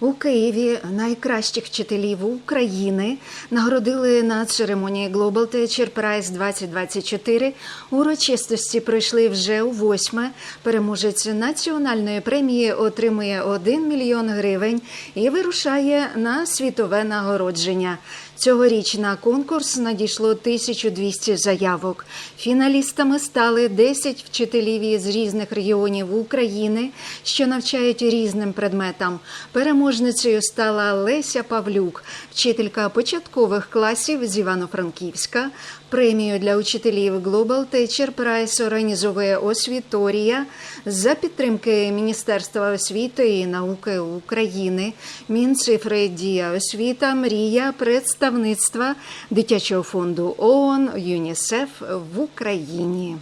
У Києві найкращих вчителів України нагородили на церемонії Global Teacher Prize 2024. Урочистості пройшли вже у восьме. Переможець національної премії отримує 1 мільйон гривень і вирушає на світове нагородження. Цьогоріч на конкурс надійшло 1200 заявок. Фіналістами стали 10 вчителів із різних регіонів України, що навчають різним предметам. Переможницею стала Леся Павлюк, вчителька початкових класів з Івано-Франківська. Премію для учителів Global Teacher Prize організовує Освіторія за підтримки Міністерства освіти і науки України, Мінцифри Дія освіта, мрія представництва дитячого фонду ООН ЮНІСЕФ в Україні.